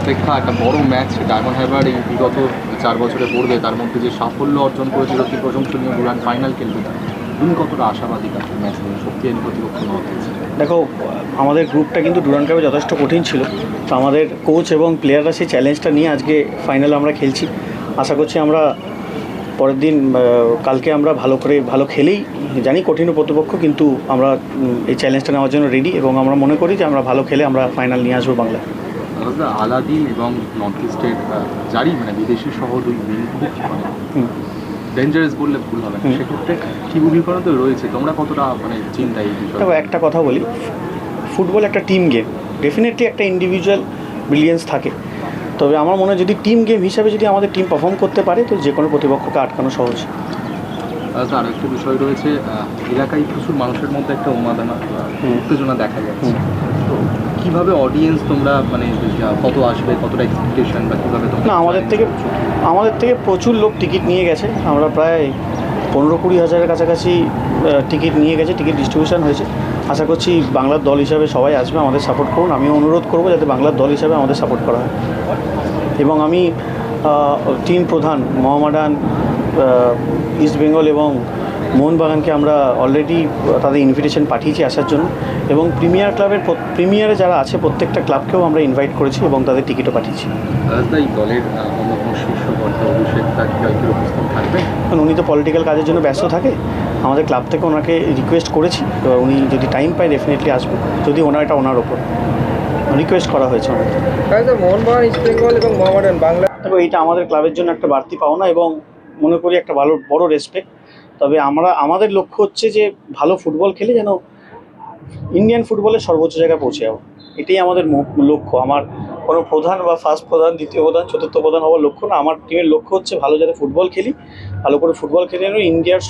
অপেক্ষা, একটা বড় ম্যাচ ডায়মন্ড হারবার এই বিগত চার বছরে পড়বে, তার মধ্যে যে সাফল্য অর্জন করেছিল অতি প্রশংসনীয় ডুরান ফাইনাল খেলবে তুমি কতটা আশাবাদী তাকে ম্যাচ নিয়ে? শক্তিশালী প্রতিপক্ষ নেওয়া দেখো, আমাদের গ্রুপটা কিন্তু ডুরান কাপে যথেষ্ট কঠিন ছিল। তো আমাদের কোচ এবং প্লেয়াররা সেই চ্যালেঞ্জটা নিয়ে আজকে ফাইনালে আমরা খেলছি। আশা করছি আমরা পরের দিন কালকে আমরা ভালো করে, ভালো খেলেই, জানি কঠিন প্রতিপক্ষ, কিন্তু আমরা এই চ্যালেঞ্জটা নেওয়ার জন্য রেডি এবং আমরা মনে করি যে আমরা ভালো খেলে আমরা ফাইনাল নিয়ে আসব বাংলায়। আলাদিন এবং নর্থ ইস্টের যারই মানে বিদেশি সহ দুই খুব মানে ডেঞ্জারাস বললে ভুল হবে না। সেক্ষেত্রে কি ভূমিকা তো রয়েছে? তোমরা কতটা মানে চিন্তা এই বিষয়ে? একটা কথা বলি। ফুটবল একটা টিম গেম ডেফিনেটলি একটা ইন্ডিভিজুয়াল ব্রিলিয়েন্স থাকে। তবে আমার মনে হয় যদি টিম গেম হিসাবে যদি আমাদের টিম পারফর্ম করতে পারে তো যে কোনো প্রতিপক্ষকে আটকানো সহজ। আচ্ছা আর একটা বিষয় রয়েছে এলাকায় প্রচুর মানুষের মধ্যে একটা উন্মাদনা উত্তেজনা দেখা যাচ্ছে। তো কীভাবে অডিয়েন্স তোমরা মানে কত আসবে কতটা এক্সপেকটেশন বা কীভাবে তোমরা না আমাদের থেকে আমাদের থেকে প্রচুর লোক টিকিট নিয়ে গেছে। আমরা প্রায় পনেরো কুড়ি হাজারের কাছাকাছি টিকিট নিয়ে গেছে টিকিট ডিস্ট্রিবিউশন হয়েছে। আশা করছি বাংলার দল হিসাবে সবাই আসবে আমাদের সাপোর্ট করুন। আমিও অনুরোধ করব যাতে বাংলার দল হিসাবে আমাদের সাপোর্ট করা হয়। এবং আমি টিম প্রধান মোহামেডান ইস্ট বেঙ্গল এবং মোহনবাগানকে আমরা অলরেডি তাদের ইনভিটেশন পাঠিয়েছি আসার জন্য এবং প্রিমিয়ার ক্লাবের প্রিমিয়ারে যারা আছে প্রত্যেকটা ক্লাবকেও আমরা ইনভাইট করেছি এবং তাদের টিকিটও পাঠিয়েছি। দলের কারণ উনি তো পলিটিক্যাল কাজের জন্য ব্যস্ত থাকে। আমাদের ক্লাব থেকে ওনাকে রিকোয়েস্ট করেছি। এবার উনি যদি টাইম পায় ডেফিনেটলি আসবে। যদি ওনার এটা ওনার ওপর রিকোয়েস্ট করা হয়েছে ওনাকে। মোহনবাগান ইস্ট বেঙ্গল এবং মোহামেডান বাংলা তবে এইটা আমাদের ক্লাবের জন্য একটা বাড়তি পাওনা এবং মনে করি একটা ভালো, বড় রেসপেক্ট তবে আমরা, আমাদের লক্ষ্য হচ্ছে যে ভালো ফুটবল খেলে যেন ইন্ডিয়ান ফুটবলে সর্বোচ্চ জায়গায় পৌঁছে যাব। এটাই আমাদের লক্ষ্য। আমার কোনো প্রধান বা ফার্স্ট প্রধান, দ্বিতীয় প্রধান, চতুর্থ প্রধান হওয়ার লক্ষ্য না। আমার টিমের লক্ষ্য হচ্ছে ভালো যাতে ফুটবল খেলি, ভালো করে ফুটবল খেলে যেন ইন্ডিয়ার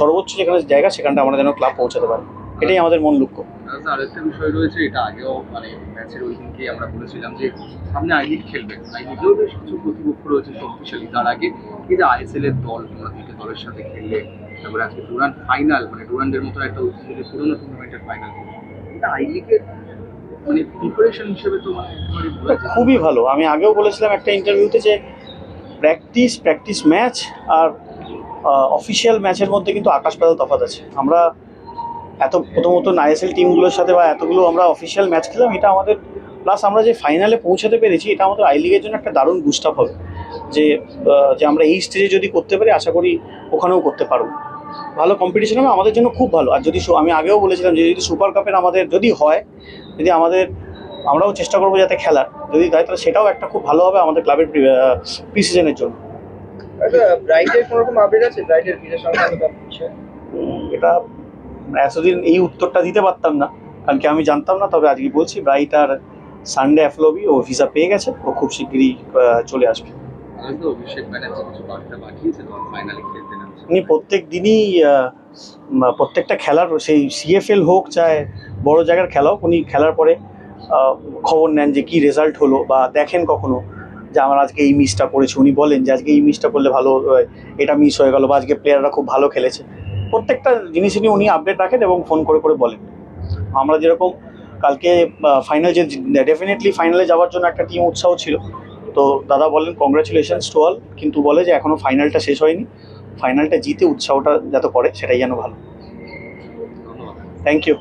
সর্বোচ্চ যেখানে জায়গা, সেখানটা আমরা যেন ক্লাব পৌঁছাতে পারি। এটাই আমাদের মূল লক্ষ্য। রাজদা আরেকটা বিষয় রয়েছে এটা আগেও মানে ম্যাচের ওই দিনকেই আমরা বলেছিলাম যে সামনে আই লিগ খেলবে। আই লিগেও বেশ কিছু প্রতিপক্ষ রয়েছে শক্তিশালী তার আগে এই যে আইএসএল এর দল তোমরা দুইটা দলের সাথে খেললে তারপরে আজকে ডুরান্ট ফাইনাল মানে ডুরান্টের মতো একটা ঐতিহ্যের পুরোনো টুর্নামেন্টের ফাইনাল এটা আই লিগের মানে প্রিপারেশন হিসেবে তো মানে। খুবই ভালো। আমি আগেও বলেছিলাম একটা ইন্টারভিউতে যে প্র্যাকটিস প্র্যাকটিস ম্যাচ আর অফিসিয়াল ম্যাচের মধ্যে কিন্তু আকাশ পাতাল তফাৎ আছে। আমরা এত প্রথমত আইএসএল টিমগুলোর সাথে বা এতগুলো আমরা অফিসিয়াল ম্যাচ খেলাম এটা আমাদের প্লাস আমরা যে ফাইনালে পৌঁছাতে পেরেছি এটা আমাদের আই লিগের জন্য একটা দারুণ বুস্ট আপ হবে। যে যে আমরা এই স্টেজে যদি করতে পারি আশা করি ওখানেও করতে পারব। ভালো কম্পিটিশন হবে আমাদের জন্য খুব ভালো। আর যদি আমি আগেও বলেছিলাম যে যদি সুপার কাপের আমাদের যদি হয় যদি আমাদের আমরাও চেষ্টা করব যাতে খেলার। যদি তাই তাহলে সেটাও একটা খুব ভালো হবে আমাদের ক্লাবের প্রি সিজনের জন্য। আচ্ছা এটা এতদিন এই উত্তরটা দিতে পারতাম না কারণ কি আমি জানতাম না তবে আজকে বলছি ব্রাইট আর সানডে অ্যাফলোবি ও ভিসা পেয়ে গেছে ও খুব শিগগিরই চলে আসবে। উনি প্রত্যেক দিনই প্রত্যেকটা খেলার সেই সিএফএল হোক চায় বড় জায়গার খেলা হোক উনি খেলার পরে খবর নেন যে কি রেজাল্ট হলো বা দেখেন কখনো যে আমার আজকে এই মিসটা করেছে উনি বলেন যে আজকে এই মিসটা করলে ভালো এটা মিস হয়ে গেল বা আজকে প্লেয়াররা খুব ভালো খেলেছে। প্রত্যেকটা জিনিসই উনি আপডেট রাখেন এবং ফোন করে করে বলেন। আমরা যেরকম কালকে ফাইনাল যে ডেফিনেটলি ফাইনালে যাওয়ার জন্য একটা টিম উৎসাহ ছিল। তো দাদা বলেন কংগ্রাচুলেশনস টু অল কিন্তু বলে যে এখনও ফাইনালটা শেষ হয়নি। ফাইনালটা জিতে উৎসাহটা যাতে করে, সেটাই যেন ভালো। Thank you